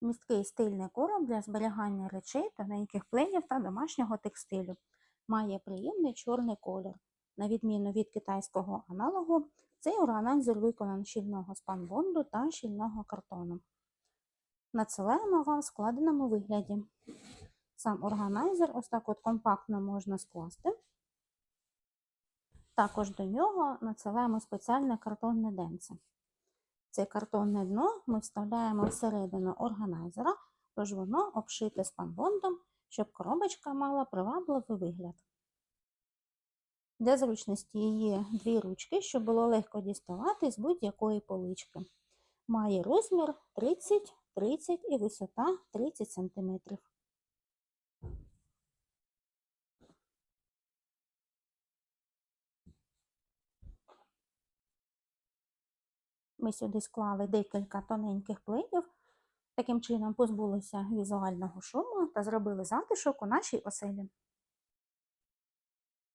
Місткий стильний короб для зберігання речей, тоненьких пленів та домашнього текстилю. Має приємний чорний колір. На відміну від китайського аналогу, цей органайзер виконаний щільного спанбонду та щільного картону. Надсилаємо вам в складеному вигляді. Сам органайзер ось так от компактно можна скласти. Також до нього надсилаємо спеціальне картонне денце. Це картонне дно ми вставляємо всередину органайзера, тож воно обшите спанбондом, щоб коробочка мала привабливий вигляд. Для зручності є дві ручки, щоб було легко діставати з будь-якої полички. Має розмір 30, 30 і висота 30 см. Ми сюди склали декілька тоненьких пледів, таким чином позбулися візуального шуму та зробили затишок у нашій оселі.